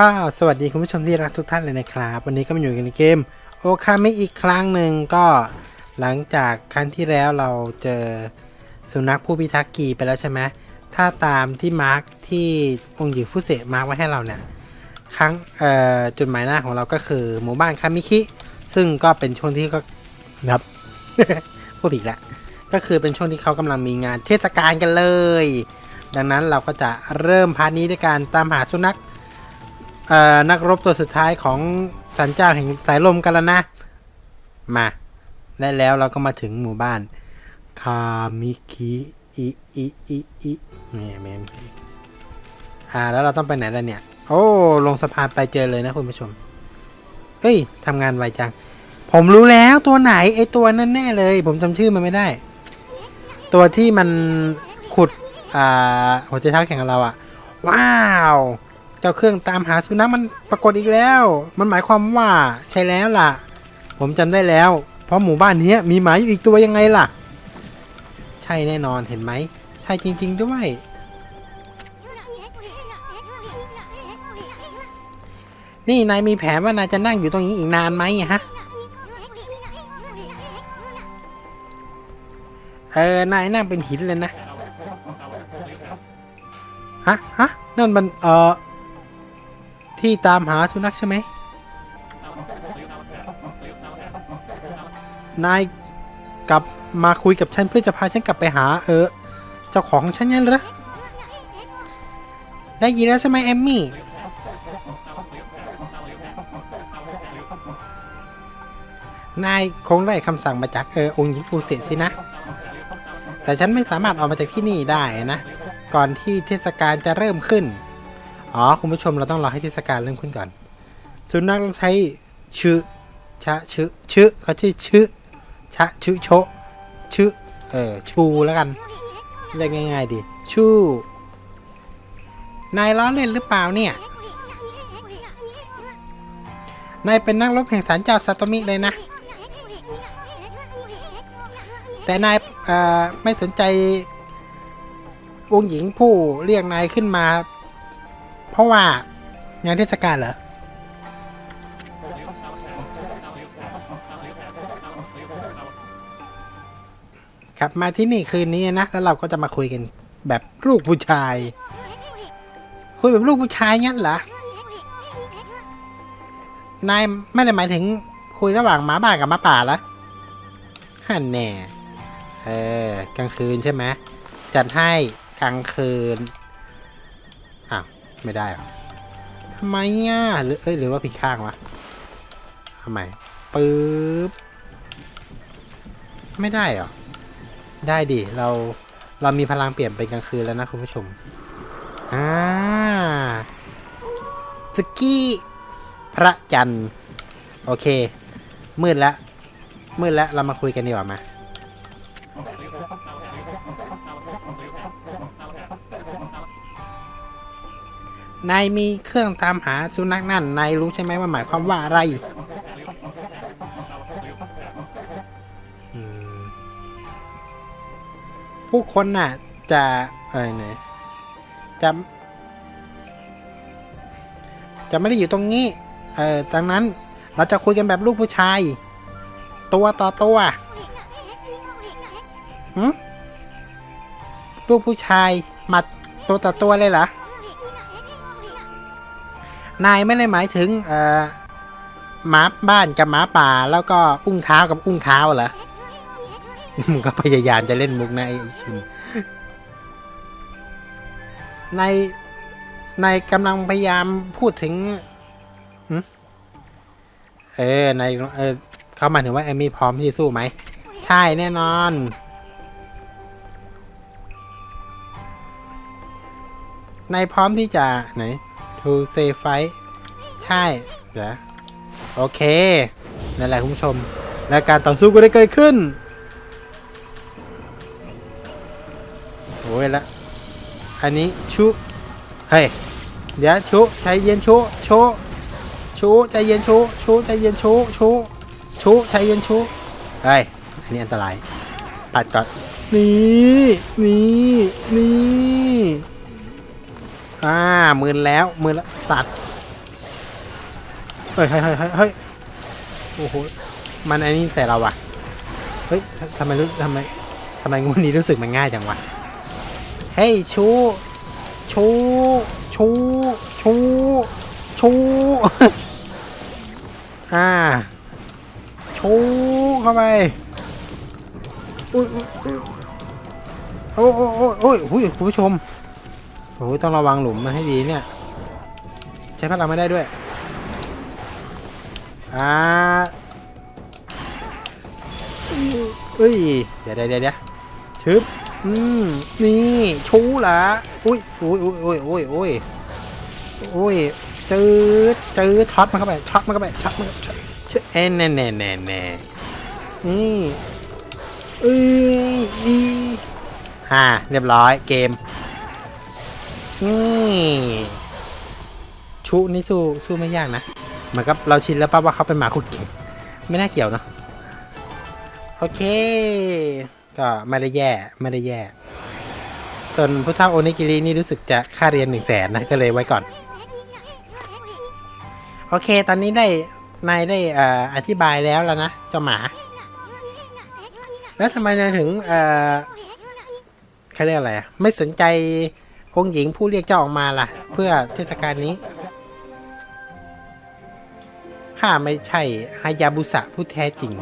ก็สวัสดีคุณผู้ชมที่รักทุกท่านเลยนะครับ วันนี้ก็มาอยู่กันในเกมโอคามิอีกครั้งหนึ่งก็หลังจากครั้งที่แล้วเราเจอสุนัขผู้พิทักษ์กีไปแล้วใช่ไหมถ้าตามที่มาร์คที่องค์หญิงฟุเซมาร์คไว้ให้เราเนี่ยครั้งเอ่อจุดหมายหน้าของเราก็คือหมู่บ้านคามิคิ ซึ่งก็เป็นช่วงที่ก็ครับพูดผิดละก็คือเป็นช่วงที่เขากำลังมีงานเทศกาลกันเลย ดังนั้นเราก็จะเริ่มพาร์ทนี้ด้วยการตามหาสุนัข นักรบตัวสุดท้ายของสันเจ้าแห่งสายลมกันแล้วนะ มาและแล้วเราก็มาถึงหมู่บ้าน คามิคิอิอิอิอิเนี่ยแม่อ่าแล้วเราต้องไปไหนล่ะเนี่ย โอ้ลงสะพานไปเจอเลยนะคุณผู้ชมเฮ้ยทำงานไวจัง ผมรู้แล้วตัวไหนไอตัวนั่นแน่เลย ผมจำชื่อมันไม่ได้ ตัวที่มันขุด อ่าหัวใจเท้าแข่งกับเราอะว้าว เจ้าเครื่องตามหาสุนัขมันปรากฏอีกแล้ว มันหมายความว่าใช่แล้วล่ะ ผมจำได้แล้ว เพราะหมู่บ้านนี้มีหมาอยู่อีกตัวยังไงล่ะ ใช่แน่นอนเห็นไหม ใช่จริง ๆ ด้วย นี่นายมีแผนว่านายจะนั่งอยู่ตรงนี้อีกนานไหมฮะ เออนายนั่งเป็นหินเลยนะ ฮะ ฮะ นั่นมัน เออ ที่ตามหาสุนัขใช่ไหม นายกลับมาคุยกับฉันเพื่อจะพาฉันกลับไปหา เออ เจ้าของฉันยันเหรอ ได้ยินแล้วใช่ไหมแอมมี่ นายคงได้คำสั่งมาจากเออองค์หญิงฟูเซสินะ แต่ฉันไม่สามารถออกมาจากที่นี่ได้นะ ก่อนที่เทศกาลจะเริ่มขึ้น อ๋อ คุณผู้ชมเราต้องรอให้เทศกาลเริ่มขึ้นก่อน สุนัขต้องใช้ชื่อชะชื่อชื่อเขาชื่อชื่อชะชื่อโชชื่อเออชูแล้วกันเรียกง่ายๆดิชูนายล้อเล่นหรือเปล่าเนี่ย นายเป็นนักรบแห่งสารเจ้าซาโตมิเลยนะ แต่นายเอ่อไม่สนใจองหญิงผู้เรียกนายขึ้นมา เพราะว่างานเทศกาลเหรอครับมาที่นี่คืนนี้นะ แล้วเราก็จะมาคุยกันแบบลูกผู้ชาย คุยแบบลูกผู้ชายงั้นเหรอนายไม่ได้หมายถึงคุยระหว่างหมาบ้ากับหมาป่าละฮันแน่เออกลางคืนใช่ไหมจัดให้กลางคืน ไม่ได้หรอทำไมอะหรือเอ้ยหรือว่าผิดข้างวะทำไมปึ๊บไม่ได้หรอ ได้ดิ เราเรามีพลังเปลี่ยนเป็นกลางคืนแล้วนะคุณผู้ชม อ่าสกี้ พระจันทร์ โอเค มืดแล้ว มืดแล้ว เรามาคุยกันดีกว่ามา นายมีเครื่องตามหาสุนัขนั่น นายรู้ใช่ไหมว่าหมายความว่าอะไรผู้คนน่ะ จะเออไหนจะจะไม่ได้อยู่ตรงนี้ เออดังนั้นเราจะคุยกันแบบลูกผู้ชาย ตัวต่อตัวหืมลูกผู้ชายมาตัวต่อตัวเลยเหรอ นายไม่ได้หมายถึงเอ่อหมาบ้านกับหมาป่า แล้วก็อุ้งเท้ากับอุ้งเท้าเหรอมึงก็พยายามจะเล่นมุกนะไอ้ชินในในกำลังพยายามพูดถึงเออในเออเขาหมายถึงว่า แอมมี่พร้อมที่สู้ไหม ใช่แน่นอน ในพร้อมที่จะไหน to say fight ใช่เดี๋ยวโอเค นั่นแหละคุณผู้ชม และการต่อสู้ก็ได้เกิดขึ้น โอ้ยละ อันนี้ชุ เฮ้ย เดี๋ยวชุใจเย็นชุชุชุใจเย็นชุชุใจเย็นชุชุชุใจเย็นชุเฮ้ย อันนี้อันตราย ปัดก่อน นี่ นี่ นี่ อ่ามืนแล้วมืนแล้วตัด เฮ้ยเฮ้ยเฮ้ยเฮ้ยโอ้โห มันไอ้นี่ใส่เราว่ะ เฮ้ยทำไมรู้ทำไมทำไมงวดนี้รู้สึกมันง่ายจังวะ เฮ้ยชูชูชูชูชูอ่าชูเข้าไปอุ้ยอุ้ยอุ้ยโอ้โอ้โอ้โอ้ยอุ้ยคุณผู้ชมโอ้ยต้องระวังหลุมมาให้ดีเนี่ย ใช้พลังไม่ได้ด้วย อ่าเอ้ยเดี๋ยวเดี๋ยวเดี๋ยวเดี๋ยวชึบ อืม นี่ ชูเหรออุ้ยอุ้ยอุ้ยอุ้ยอุ้ยอุ้ยอุ้ยจืดจืดช็อตมันเข้าไป ช็อตมันเข้าไป ช็อตมันเข้าไปช็อตช็อตเอ็นแน่แน่แน่แน่นี่เอ้ยดีอ่า เรียบร้อย เกม นี่ ชุนี่สู้สู้ไม่ยากนะ เหมือนกับเราชินแล้วป่ะว่าเขาเป็นหมาขุดเก่งไม่น่าเกี่ยวเนอะโอเค ก็ไม่ได้แย่ไม่ได้แย่ส่วนผู้เฒ่าโอนิกิรินี่รู้สึกจะค่าเรียนหนึ่งแสนนะก็เลยไว้ก่อน โอเค ตอนนี้ได้นายได้ออธิบายแล้วแล้วนะเจ้าหมา แล้วทำไมนายถึงเออเขาเรียกอะไรไม่สนใจองค์หญิงผู้เรียกเจ้าออกมาล่ะ เพื่อเทศกาลนี้ ข้าไม่ใช่ฮายาบุสะผู้แท้จริง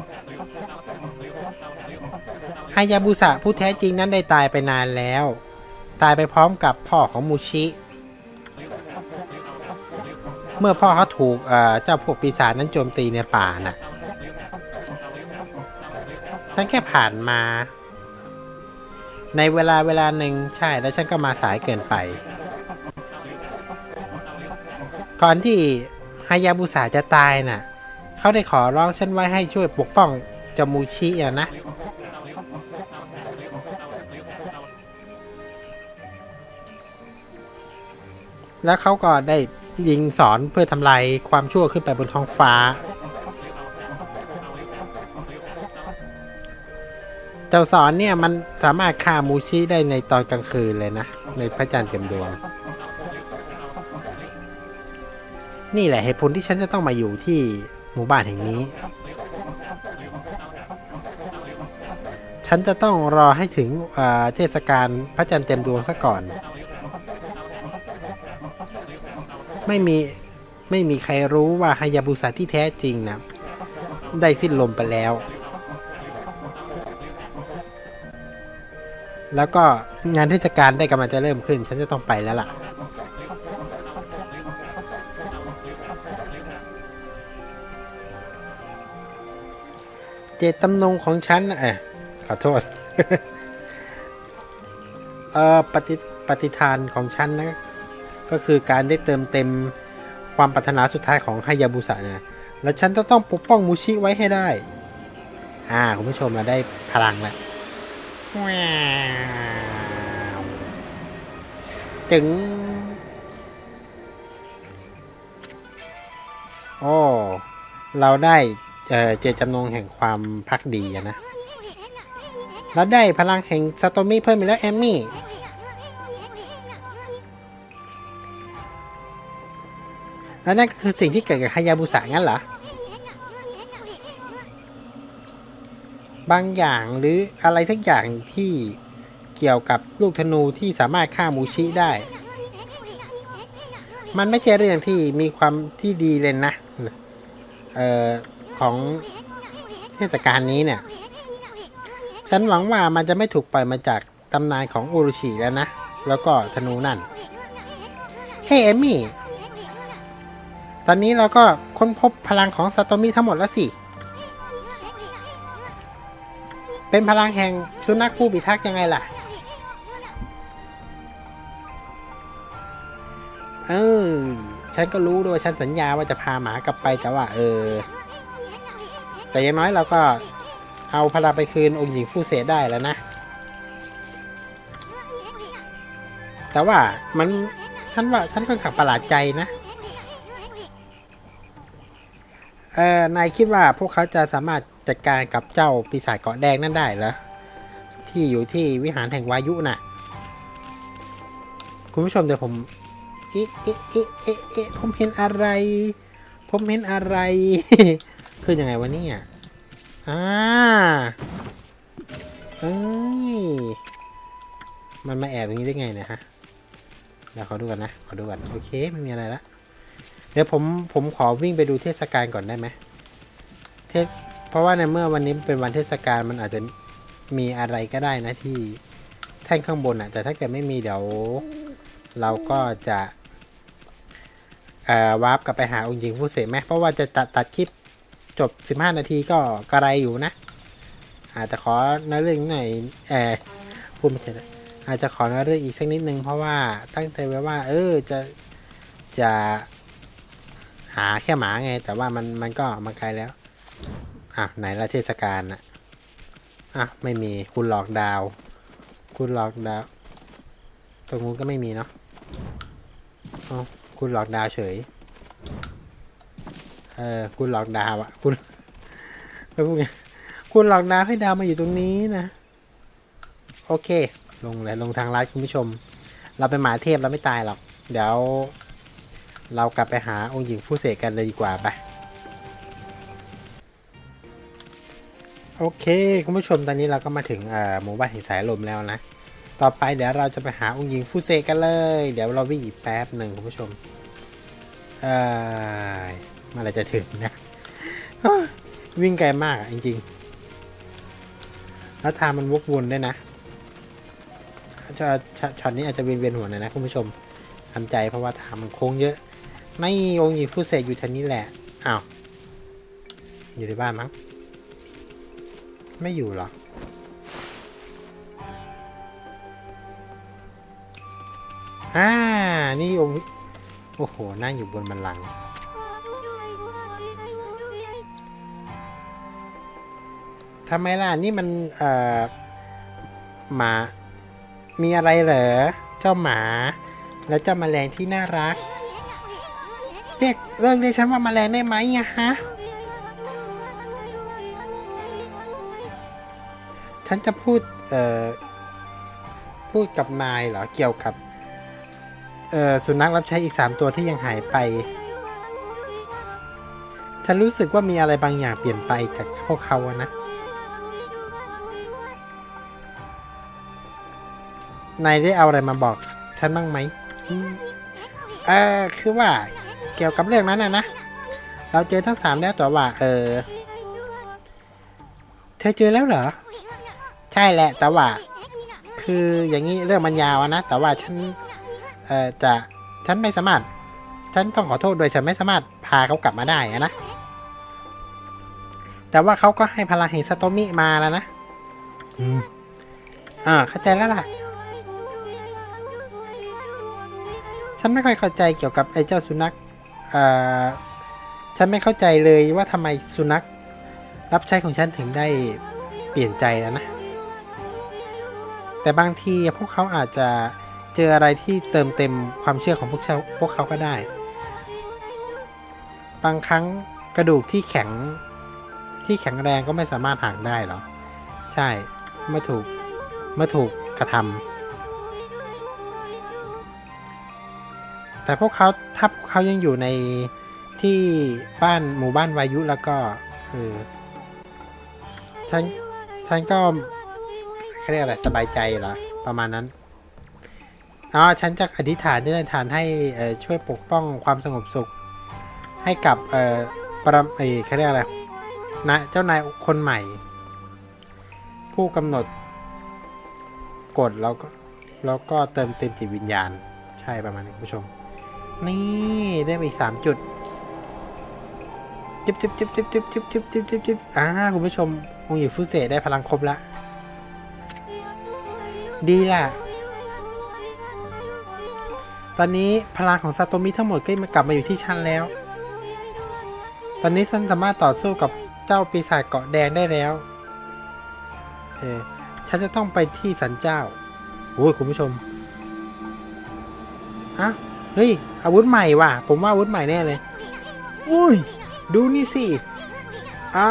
ฮายาบุสะผู้แท้จริงนั้นได้ตายไปนานแล้ว ตายไปพร้อมกับพ่อของมูชิ เมื่อพ่อเขาถูกเจ้าพวกปีศาจนั้นโจมตีในป่าน่ะ ฉันแค่ผ่านมา ในเวลาเวลาหนึ่งใช่แล้วฉันก็มาสายเกินไป ก่อนที่ ฮายาบุสะจะตายน่ะ เขาได้ขอร้องฉันไว้ให้ช่วยปกป้องจมูชิอะนะ แล้วเขาก็ได้ยิงสอนเพื่อทำลายความชั่วขึ้นไปบนท้องฟ้า เจ้าสอนเนี่ยมันสามารถฆ่ามูชิได้ในตอนกลางคืนเลยนะ ในพระจันทร์เต็มดวง นี่แหละเหตุผลที่ฉันจะต้องมาอยู่ที่หมู่บ้านแห่งนี้ ฉันจะต้องรอให้ถึงเทศกาลพระจันทร์เต็มดวงซะก่อน ไม่มีไม่มีใครรู้ว่าฮายาบุสะที่แท้จริงนะได้สิ้นลมไปแล้ว แล้วก็งานเทศกาลได้กำลังจะเริ่มขึ้น ฉันจะต้องไปแล้วล่ะ เจตจำนงของฉันนะเออขอโทษ เอ่อปฏิปฏิทานของฉันนะ ก็คือการได้เติมเต็มความปรารถนาสุดท้ายของฮายาบุสะนะแล้วฉันจะต้องปกป้องมูชิไว้ให้ได้ อ่า คุณผู้ชมเราได้พลังแล้วว้าวจึงโอ้ เราได้ เออเจตจำนงแห่งความพักดีอะนะเราได้พลังแห่งซาโตมิเพิ่มอีกแล้วแอมมี่ แล้วนั่นก็คือสิ่งที่เกิดกับฮายาบุสะงั้นเหรอ บางอย่างหรืออะไรสักอย่างที่เกี่ยวกับลูกธนูที่สามารถฆ่ามูชิได้ มันไม่ใช่เรื่องที่มีความที่ดีเลยนะ เออ ของเทศกาลนี้เนี่ย ฉันหวังว่ามันจะไม่ถูกปล่อยมาจากตำนานของอุรุชิแล้วนะ แล้วก็ธนูนั่น เฮ้ยเอมมี่ ตอนนี้เราก็ค้นพบพลังของซาโตมิทั้งหมดแล้วสิ เป็นพลังแห่งสุนัขผู้พิทักษ์ยังไงล่ะ เออ ฉันก็รู้ด้วยฉันสัญญาว่าจะพาหมากลับไปแต่ว่า เออ แต่อย่างน้อยเราก็เอาพลังไปคืนองค์หญิงฟูเซได้แล้วนะ แต่ว่ามันฉันว่าฉันค่อนข้างประหลาดใจนะเออนายคิดว่าพวกเขาจะสามารถจัดการกับเจ้าปีศาจเกาะแดงนั่นได้เหรอที่อยู่ที่วิหารแห่งวายุน่ะ คุณผู้ชมเดี๋ยวผมเอ๊ะเอ๊ะเอ๊ะเอ๊ะผมเห็นอะไร ผมเห็นอะไร คือยังไงวะเนี่ยอ่าเอ้ย มันมาแอบอย่างนี้ได้ไงเนี่ยฮะ เดี๋ยวขอดูกันนะ ขอดูกัน โอเค ไม่มีอะไรละ เดี๋ยวผม ผมขอวิ่งไปดูเทศกาลก่อนได้ไหมเทศเพราะว่าในเมื่อวันนี้เป็นวันเทศกาลมันอาจจะมีอะไรก็ได้นะที่แท่งข้างบนอะแต่ถ้าเกิดไม่มีเดี๋ยว เราก็จะเอ่อวาร์ปกลับไปหาองค์หญิงฟูเสไหมเพราะว่าจะตัดตัดคลิป จบ 15 นาทีก็กระไรอยู่นะ อาจจะขอเนื้อเรื่องหน่อยเออพูดไม่ใช่ละอาจจะขอเนื้อเรื่องอีกสักนิดนึงเพราะว่าตั้งใจไว้ว่า เออจะจะหาแค่หมาไง แต่ว่ามันมันก็มาไกลแล้ว อะ ไหนละเทศกาลน่ะอะ ไม่มีคุณหลอกดาว คุณหลอกดาว ตรงนู้นก็ไม่มีเนาะอ๋อคุณหลอกดาวเฉย เออคุณหลอกดาวอะคุณไม่พูดไงคุณหลอกดาวให้ดาวมาอยู่ตรงนี้นะ โอเค ลงเลยลงทางลัดคุณผู้ชม เราเป็นหมาเทพเราไม่ตายหรอก เดี๋ยว เรากลับไปหาองค์หญิงผู้เสกกันเลยดีกว่าไปโอเคคุณผู้ชมตอนนี้เราก็มาถึงหมู่บ้านห่งสายลมแล้วนะ ต่อไปเดี๋ยวเราจะไปหาองค์หญิงฟูเซกันเลย เดี๋ยวเราวิ่งอีกแป๊บหนึ่งคุณผู้ชมเอ่อ เมื่อไรจะถึงนะวิ่งไกลมากอะจริงๆ แล้วทางมันวกวนด้วยนะช็อตช็อตนี้อาจจะเวียนเวียนหัวหน่อยนะคุณผู้ชมทำใจเพราะว่าทางมันโค้งเยอะ ไม่องค์หญิงฟูเซอยู่แถวนี้แหละอ้าวอยู่ในบ้านมั้งไม่อยู่หรออ่านี่องค์โอ้โหนั่งอยู่บนบันลังก์ ทำไมล่ะ นี่มัน เอ่อ หมา มีอะไรเหรอ เจ้าหมา และเจ้าแมลงที่น่ารัก เรียกเลิกเรียกฉันว่าแมลงได้ไหมอะฮะ ฉันจะพูด เอ่อ พูดกับนายเหรอ เกี่ยวกับ เอ่อ สุนัขรับใช้อีกสามตัวที่ยังหายไปฉันรู้สึกว่ามีอะไรบางอย่างเปลี่ยนไปจากพวกเขาอะนะ นายได้เอาอะไรมาบอกฉันบ้างไหมอืมเออคือว่าเกี่ยวกับเรื่องนั้นนะนะ เราเจอทั้งสามแล้วแต่ว่า เออ เธอเจอแล้วเหรอ ใช่แหละแต่ว่า คืออย่างนี้เรื่องมันยาวอะนะ แต่ว่าฉัน เอ่อจะ ฉันไม่สามารถ ฉันต้องขอโทษโดยฉันไม่สามารถพาเขากลับมาได้อะนะ แต่ว่าเขาก็ให้พลังแห่งสโตมิมาแล้วนะ อืมอ่าเข้าใจแล้วล่ะ ฉันไม่ค่อยเข้าใจเกี่ยวกับไอ้เจ้าสุนัขฉันไม่เข้าใจเลยว่าทำไมสุนัขรับใช้ของฉันถึงได้เปลี่ยนใจแล้วนะ แต่บางทีพวกเขาอาจจะเจออะไรที่เติมเต็มความเชื่อของพวกเขาพวกเขาก็ได้ บางครั้งกระดูกที่แข็งที่แข็งแรงก็ไม่สามารถหักได้หรอ ใช่ เมื่อถูก เมื่อถูกกระทำ แต่พวกเขาถ้าพวกเขายังอยู่ในที่บ้านหมู่บ้านวายุแล้วก็เออฉันฉันก็เขาเรียกอะไรสบายใจเหรอประมาณนั้นอ๋อฉันจะอธิษฐานจะอธิษฐานให้ช่วยปกป้องความสงบสุข ให้กับเอ่อปรมเอยเขาเรียกอะไรนะเจ้านายคนใหม่ ผู้กำหนดกฎแล้วก็แล้วก็เติมเต็มจิตวิญญาณ ใช่ประมาณนี้คุณผู้ชม นี่ได้มาอีกสามจุดจิบจิบจิบจิบจิบจิบจิบจิบจิบจิบอ่าคุณผู้ชมองค์หญิงฟุเซได้พลังครบละ ดีล่ะ ตอนนี้พลังของซาโตมิทั้งหมดก็มากลับมาอยู่ที่ฉันแล้ว ตอนนี้ฉันสามารถต่อสู้กับเจ้าปีศาจเกาะแดงได้แล้ว เออฉันจะต้องไปที่สันเจ้าโอ้ยคุณผู้ชมอะเฮ้ย อาวุธใหม่ว่ะ ผมว่าอาวุธใหม่แน่เลย อุ้ย ดูนี่สิ อ่า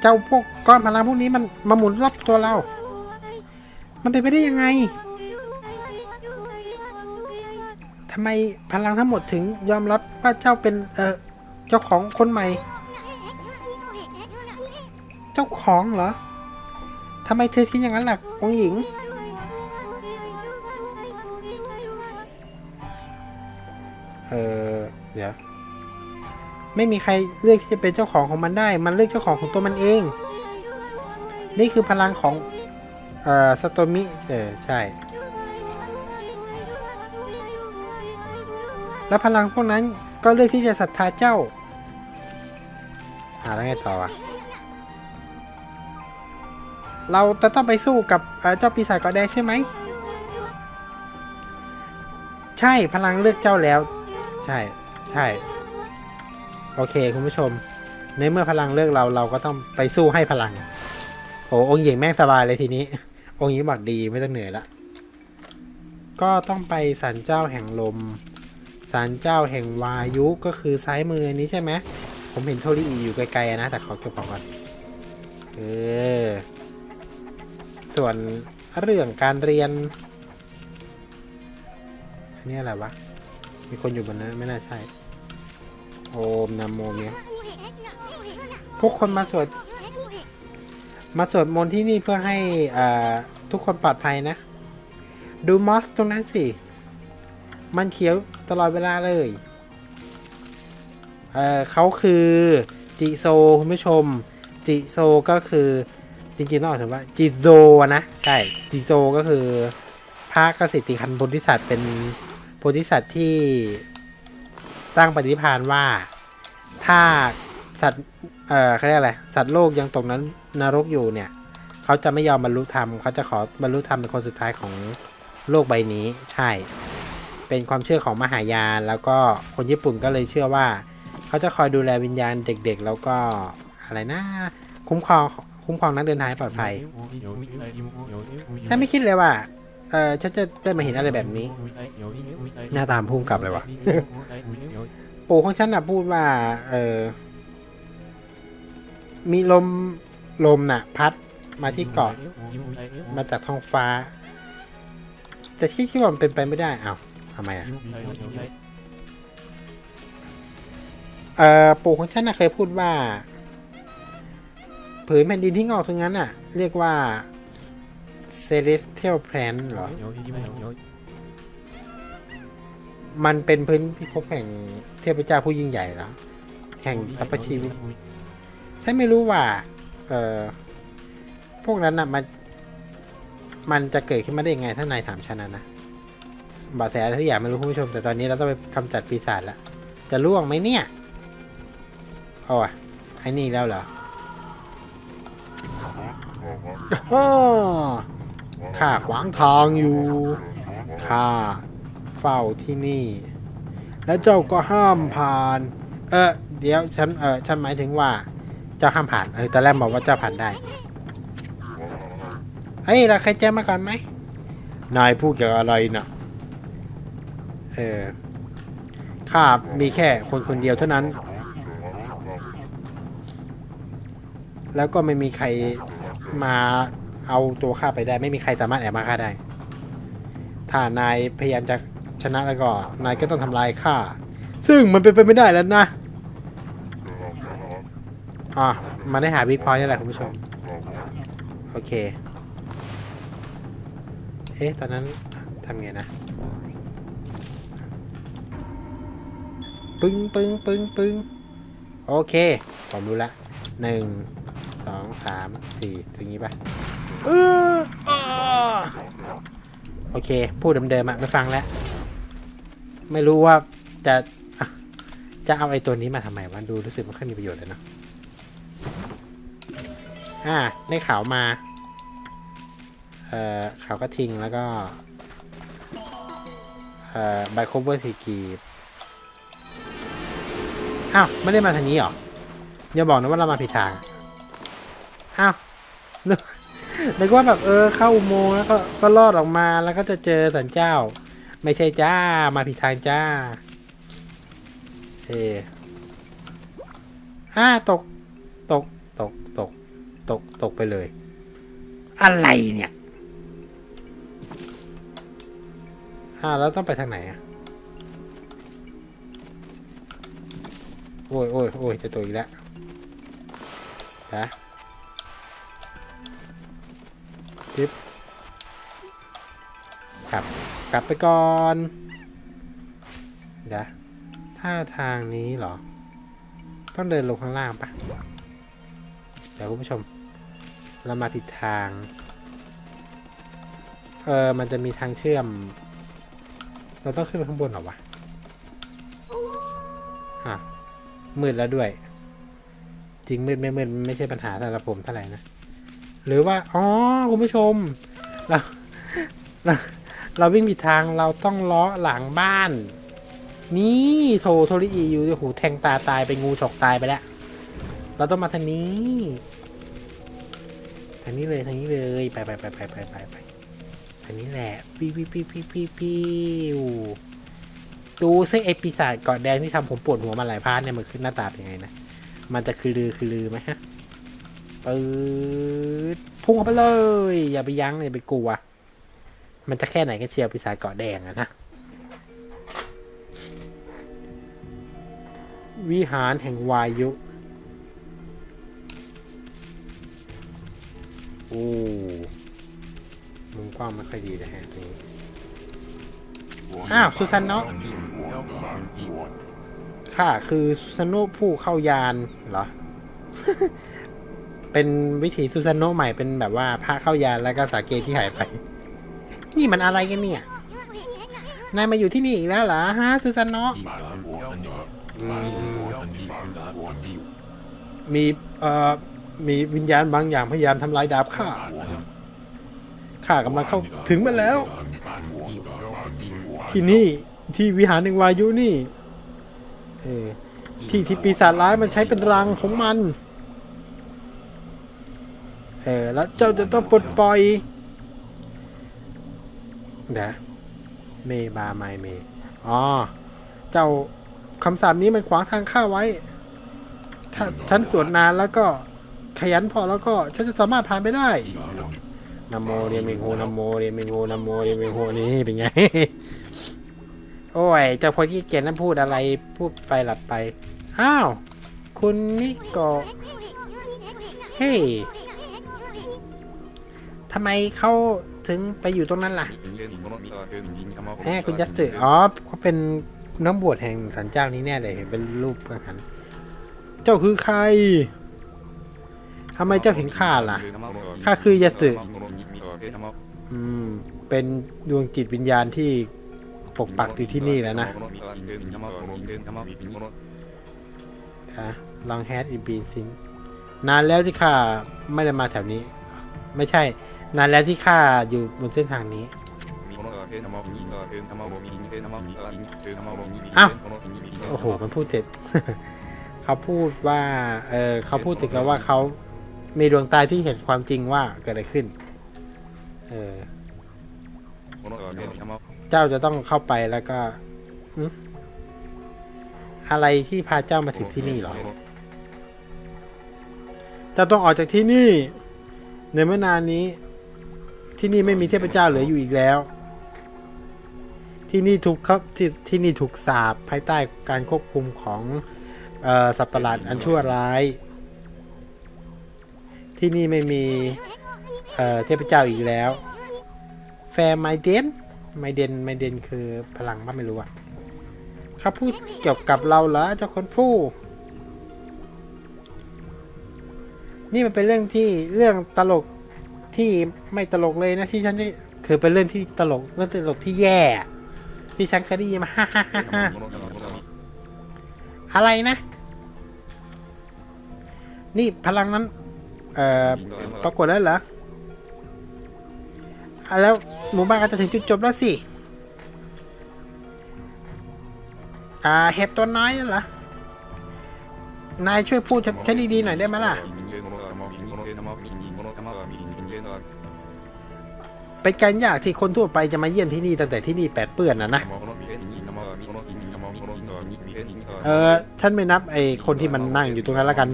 เจ้าพวกก้อนพลังพวกนี้มันมาหมุนรอบตัวเรา มันเป็นไปได้ยังไง ทำไมพลังทั้งหมดถึงยอมรับว่าเจ้าเป็น เออเจ้าของคนใหม่ เจ้าของเหรอทำไมเธอคิดอย่างนั้นล่ะองหญิง เออเดี๋ยวไม่มีใครเลือกที่จะเป็นเจ้าของของมันได้ มันเลือกเจ้าของของตัวมันเอง นี่คือพลังของเอ่อสโตมิ เออใช่ แล้วพลังพวกนั้นก็เลือกที่จะศรัทธาเจ้าอ่าแล้วไงต่อวะเราจะต้องไปสู้กับเอ่อเจ้าปีศาจเกาะแดงใช่ไหม ใช่พลังเลือกเจ้าแล้ว ใช่ใช่ โอเค คุณผู้ชม ในเมื่อพลังเลือกเราเราก็ต้องไปสู้ให้พลัง โอ้องค์หญิงแม่งสบายเลยทีนี้ องค์หญิงบอกดีไม่ต้องเหนื่อยละ ก็ต้องไปศาลเจ้าแห่งลมศาลเจ้าแห่งวายุก็คือซ้ายมือนี้ใช่ไหมผมเห็นโทริอีอยู่ไกลๆนะ แต่ขอเก็บของก่อนเออส่วนเรื่องการเรียนอันนี้อะไรวะ มีคนอยู่บนนั้นไม่น่าใช่ โอมนามโมเนี่ยพวกคนมาสวด มาสวดมนต์ที่นี่เพื่อให้อ่าทุกคนปลอดภัยนะ ดูมอสตรงนั้นสิ มันเขียวตลอดเวลาเลย เอ่อเขาคือจิโซคุณผู้ชม จิโซก็คือจริงๆต้องอ่านว่าจิโซนะ ใช่ จิโซก็คือพระกสิทธิคันโพธิสัตว์เป็น โพธิสัตว์ที่ตั้งปฏิพานว่าถ้าสัตว์เอ่อเขาเรียกอะไรสัตว์โลกยังตกนั้นนรกอยู่เนี่ย เขาจะไม่ยอมบรรลุธรรมเขาจะขอบรรลุธรรมเป็นคนสุดท้ายของโลกใบนี้ใช่ เป็นความเชื่อของมหายานแล้วก็คนญี่ปุ่นก็เลยเชื่อว่า เขาจะคอยดูแลวิญญาณเด็กๆ แล้วก็อะไรนะ คุ้มครองคุ้มครองนักเดินทางให้ปลอดภัยฉันไม่คิดเลยว่า เออฉันจะได้มาเห็นอะไรแบบนี้ หน้าตามพุ่งกลับเลยวะปู่ของฉันน่ะพูดว่า เออมีลมลมน่ะ พัดมาที่เกาะมาจากท้องฟ้า แต่ที่คิดว่ามันเป็นไปไม่ได้อ้าวทำไมอะเอ่อปู่ของฉันน่ะเคยพูดว่า ผืนแผ่นดินที่งอกตรงนั้นน่ะ เรียกว่า celestial plan เหรอ มันเป็นพื้นพิภพแห่งเทพเจ้าผู้ยิ่งใหญ่แล้วแห่งสรรพชีวิต ฉันไม่รู้ว่า เอ่อ พวกนั้นน่ะมัน มันจะเกิดขึ้นมาได้ยังไงถ้านายถามฉันนะนะบาะแสอะไรที่อยากไม่รู้คุณผู้ชม แต่ตอนนี้เราต้องไปกำจัดปีศาจแล้วจะล่วงไหมเนี่ยโอ้ยไอ้นี่แล้วเหรออ้อ ข้าขวางทางอยู่ข้าเฝ้าที่นี่ แล้วเจ้าก็ห้ามผ่าน เออเดี๋ยวฉันเออฉันหมายถึงว่า เจ้าห้ามผ่านเออตอนแรกบอกว่าเจ้าผ่านได้เฮ้ยเราเคยเจอมาก่อนไหมนายพูดเกี่ยวกับอะไรนะเออข้ามีแค่คนคนเดียวเท่านั้น แล้วก็ไม่มีใครมา เอาตัวข้าไปได้ ไม่มีใครสามารถแอบมาฆ่าได้ ถ้านายพยายามจะชนะแล้วก็ นายก็ต้องทำลายข้าซึ่งมันเป็นไปไม่ได้แล้วนะอะมาได้หาบิ๊กพอยต์นี่แหละคุณผู้ชม โอเค เอ๊ะ ตอนนั้นทำไงนะ ปึ้งปึ้งปึ้งปึ้งโอเค ผมรู้ละหนึ่ง สองสามสี่ตรงนี้ปะเอออ้อโอเค พูดเดิมๆอะไม่ฟังแล้ว ไม่รู้ว่าจะอะจะเอาไอ้ตัวนี้มาทำไมวะดูรู้สึกไม่ค่อยมีประโยชน์เลยเนอะอ่าได้ข่าวมา เอ่อข่าวกระทิงแล้วก็ เอ่อไบโคเวอร์สีกีบอ้าว ไม่ได้มาทางนี้เหรออย่าบอกนะว่าเรามาผิดทาง อ้าวนึกนึกว่าแบบเออเข้าอุโมงค์แล้วก็ก็ลอดออกมาแล้วก็จะเจอสันเจ้า ไม่ใช่จ้ามาผิดทางจ้า เอออ่าตก ตก ตก ตก ตก ตกไปเลย อะไรเนี่ยอ่าแล้วต้องไปทางไหนอะ โอ้ยโอ้ยโอ้ยจะตัวอีกแล้วนะ ปึ๊บกลับกลับไปก่อนเดี๋ยวถ้าทางนี้เหรอ ต้องเดินลงข้างล่างปะเดี๋ยวคุณผู้ชม เรามาผิดทาง เออ มันจะมีทางเชื่อม เราต้องขึ้นไปข้างบนหรอวะอะมืดแล้วด้วย จริงมืดไม่มืดไม่ใช่ปัญหาสำหรับผมเท่าไหร่นะ หรือว่า อ๋อ คุณผู้ชม เราเราเราวิ่งผิดทางเราต้องล้อหลังบ้าน นี่โทโทริอีอยู่โอ้โหแทงตาตายไปงูฉกตายไปแล้ว เราต้องมาทางนี้ทางนี้เลยทางนี้เลยไปไปไปไปไปไปไปทางนี้แหละปิ้วปิ้วปิ้วปิ้วปิ้วปิ้วดูซิไอปีศาจเกาะแดงที่ทำผมปวดหัวมาหลายพาร์ทเนี่ยมันขึ้นหน้าตาเป็นยังไงนะ มันจะคือลือคือลือไหมฮะ ปืดพุ่งเข้าไปเลย อย่าไปยั้งอย่าไปกลัว มันจะแค่ไหนก็เชียร์ปีศาจเกาะแดงอะนะ วิหารแห่งวายุ โอ้มุมกว้างไม่ค่อยดีนะฮะตรงนี้ อ้าวซูซานโนะค่ะคือซูซานโนะผู้เข้ายานเหรอ เป็นวิถีซูซานโนใหม่เป็นแบบว่าพระเข้ายานแล้วก็สาเกที่หายไป นี่มันอะไรกันเนี่ย นายมาอยู่ที่นี่อีกแล้วเหรอฮะซูซานโนมมีเอ่อมีวิญญาณบางอย่างพยายามทำลายดาบข้าข้ากำลังเข้าถึงมันแล้ว ที่นี่ที่วิหารหนึ่งวายุนี่ เออที่ที่ปีศาจร้ายมันใช้เป็นรังของมัน เออ แล้วเจ้าจะต้องปลดปล่อยเดี๋ยวเมบาไมเม อ๋อ เจ้าคำสาปนี้มันขวางทางข้าไว้ ถ้าฉันสวดนานแล้วก็ขยันพอแล้วก็ฉันจะสามารถผ่านไปได้นโมเรียมิงโฮนโมเรียมิงโฮนโมเรียมิงโฮนี่เป็นไง โอ้ยเจ้าคนที่เกียจนั้นพูดอะไรพูดไปหลับไป อ้าว คุณนิโกเฮ้ย ทำไมเขาถึงไปอยู่ตรงนั้นล่ะแหมคุณยัตสึอ๋อเขาเป็นนักบวชแห่งสันเจ้านี้แน่เลยเป็นรูปกังหัน เจ้าคือใครทำไมเจ้าเห็นข้าล่ะข้าคือยาสึอืมเป็นดวงจิตวิญญาณที่ปกปักอยู่ที่นี่แล้วนะนะลองแฮดอินบีนซินนานแล้วที่ข้าไม่ได้มาแถวนี้ ไม่ใช่ นานแล้วที่ข้าอยู่บนเส้นทางนี้ อ้าว โอ้โห มันพูดเจ็บ เขาพูดว่า เออเขาพูดถึงกับว่าเขามีดวงตาที่เห็นความจริงว่าเกิดอะไรขึ้น เออ เจ้าจะต้องเข้าไปแล้วก็อะไรที่พาเจ้ามาถึงที่นี่หรอ เจ้าต้องออกจากที่นี่ ในเมื่อนานนี้ ที่นี่ไม่มีเทพเจ้าเหลืออยู่อีกแล้ว ที่นี่ถูกครับที่ที่นี่ถูกสาปภายใต้การควบคุมของออสัตว์ประหลาดอันชั่วร้าย ที่นี่ไม่มีเเทพเจ้าอีกแล้ว แฟร์ไมเดนไมเดนไมเดนคือพลังบ้าไม่รู้อะเขาพูดเกี่ยวกับเราเหรอเจ้าคนฟู่นี่มันเป็นเรื่องที่เรื่องตลก ที่ไม่ตลกเลยนะที่ฉันจะคือเป็นเรื่องที่ตลกเรื่องตลกที่แย่ ที่ฉันเคยได้ยินมาฮ่าฮ่าฮ่าฮ่าอะไรนะ นี่พลังนั้น เอ่อปรากฏแล้วเหรอแล้วหมู่บ้านก็จะถึงจุดจบแล้วสิ อ่าเห็บตัวน้อยนั่นเหรอนายช่วยพูดฉันดีๆหน่อยได้ไหมล่ะ เป็นการยากที่คนทั่วไปจะมาเยี่ยมที่นี่ตั้งแต่ที่นี่แปดเปื้อนนะนะเออฉันไม่นับไอ้คนที่มันนั่งอยู่ตรงนั้นล้วกัน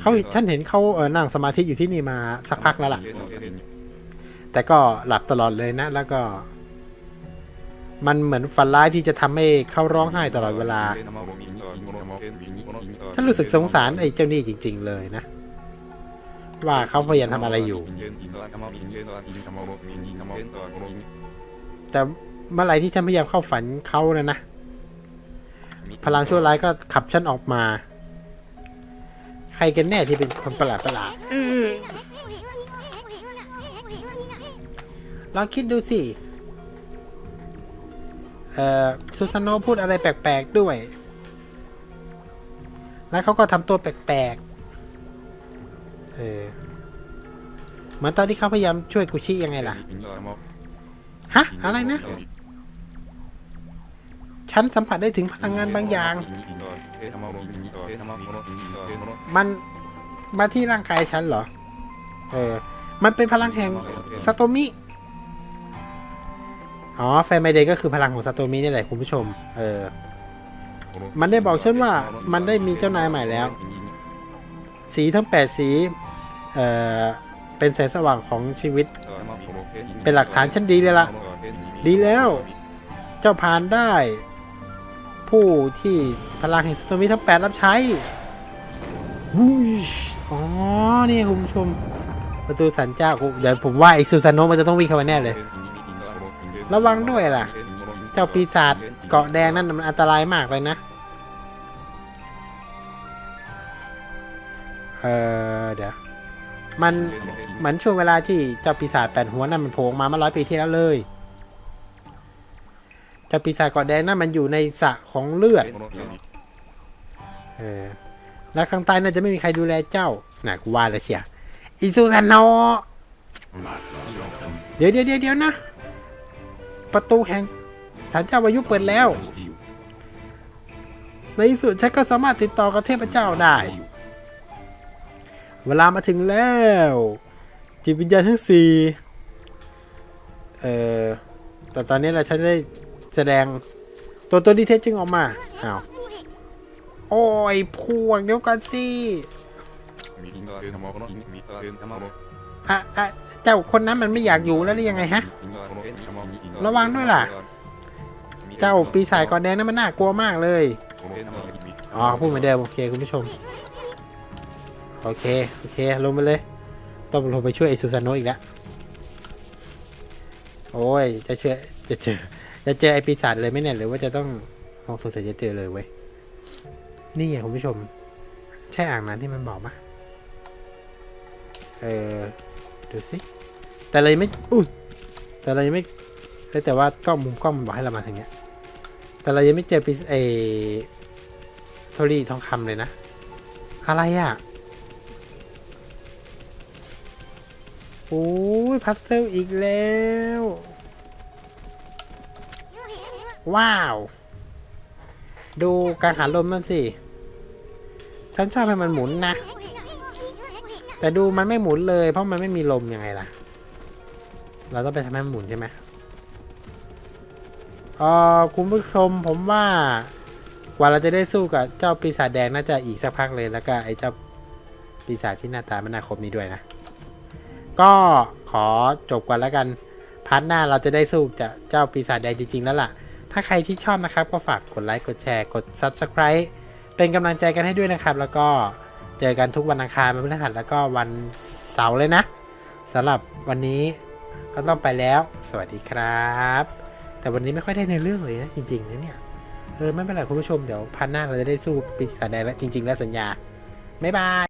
เขาฉันเห็นเขาเออนั่งสมาธิอยู่ที่นี่มาสักพักแล้วล่ะ แต่ก็หลับตลอดเลยนะ แล้วก็ มันเหมือนฝันร้ายที่จะทำให้เขาร้องไห้ตลอดเวลาฉันรู้สึกสงสารไอ้เจ้านี่จริง ๆ เลยนะ ว่าเขาพยายามทำอะไรอยู่ แต่เมื่อไรที่ฉันพยายามเข้าฝันเขานะนะ พลังชั่วร้ายก็ขับฉันออกมา ใครกันแน่ที่เป็นคนประหลาดประหลาดลองคิดดูสิ เอ่อซูซานโนพูดอะไรแปลกๆด้วย แล้วเขาก็ทำตัวแปลกๆ เออเหมือนตอนที่เขาพยายามช่วยกุชิยังไงล่ะฮะ อะไรนะ ฉันสัมผัสได้ถึงพลังงานบางอย่างมันมาที่ร่างกายฉันเหรอ เออ มันเป็นพลังแห่งซาโตมิ อ๋อ แฟนไมเดย์ก็คือพลังของซาโตมินี่แหละคุณผู้ชม เออ มันได้บอกฉันว่ามันได้มีเจ้านายใหม่แล้ว สีทั้งแปดสี เอ่อเป็นแสงสว่างของชีวิต เป็นหลักฐานชั้นดีเลยล่ะ ดีแล้ว เจ้าผ่านได้ ผู้ที่พลังแห่งสโตมิทั้งแปดรับใช้วูชอ๋อ นี่คุณผู้ชม ประตูสันเจ้ากูเดี๋ยวผมว่าไอ้ซูซานโนะมันจะต้องวิ่งเข้ามาแน่เลย ระวังด้วยล่ะ เจ้าปีศาจเกาะแดงนั่นมันอันตรายมากเลยนะ เออเดี๋ยว มันเหมือนช่วงเวลาที่เจ้าปีศาจแปดหัวนั่นมันโผล่ออกมาเมื่อร้อยปีที่แล้วเลย เจ้าปีศาจเกาะแดงนั่นมันอยู่ในสระของเลือด เออ แล้วข้างใต้น่าจะไม่มีใครดูแลเจ้าน่ะกูว่าเลยเชียอิซูซานโนเดี๋ยวเดี๋ยวเดี๋ยวเดี๋ยวนะ ประตูแห่งฐานเจ้าวายุเปิดแล้ว ในที่สุดฉันก็สามารถติดต่อกับเทพเจ้าได้ เวลามาถึงแล้ว จิตวิญญาณทั้งสี่เอ่อแต่ตอนนี้เราฉันได้แสดงตัวตนที่แท้จริงออกมาอ้าวโอ้ยพวกเดียวกันสิอะอะเจ้าคนนั้นมันไม่อยากอยู่แล้วหรือยังไงฮะ ระวังด้วยล่ะ เจ้าปีศาจกอดแดงนั้นมันน่ากลัวมากเลย อ๋อพูดเหมือนเดิมโอเคคุณผู้ชม โอเค โอเค ลงไปเลย ต้องลงไปช่วยไอซูซานโนอีกแล้ว โอ้ย จะเชื่อจะเจอ จะเจอไอปีศาจเลยไหมเนี่ย หรือว่าจะต้องมองสงสัยจะเจอเลยเว้ย นี่ไงคุณผู้ชม ใช่อ่างน้ำที่มันบอกปะเออ ดูสิ แต่เรายังไม่ อุ้ย แต่เรายังไม่เอ้ยแต่ว่ากล้องมุมกล้องมันบอกให้เรามาทางเนี้ย แต่เรายังไม่เจอปีศเอโทรี่ทองคำเลยนะ อะไรอะ โอ้ยพัซเซิลอีกแล้ว ว้าว ดูการหาลมมันสิ ฉันชอบให้มันหมุนนะ แต่ดูมันไม่หมุนเลย เพราะมันไม่มีลมยังไงล่ะ เราต้องไปทำให้มันหมุนใช่ไหมเออคุณผู้ชมผมว่ากว่าเราจะได้สู้กับเจ้าปีศาจแดงน่าจะอีกสักพักเลยแล้วก็ไอ้เจ้าปีศาจที่หน้าตามันน่าคมนี้ด้วยนะ ก็ขอจบก่อนแล้วกัน พาร์ทหน้าเราจะได้สู้กับเจ้าปีศาจแดงจริง ๆ แล้วล่ะ ถ้าใครที่ชอบนะครับ ก็ฝากกดไลค์กดแชร์กด Subscribe เป็นกำลังใจกันให้ด้วยนะครับ แล้วก็เจอกันทุกวันอังคารวันพฤหัสแล้วก็วันเสาร์เลยนะสำหรับวันนี้ก็ต้องไปแล้ว สวัสดีครับ แต่วันนี้ไม่ค่อยได้ในเรื่องเลยนะจริงๆนะเนี่ยเออไม่เป็นไรคุณผู้ชมเดี๋ยวพันหน้าเราจะได้สู้ปีศาจแดงแล้วจริง ๆ แล้วสัญญาบ๊ายบาย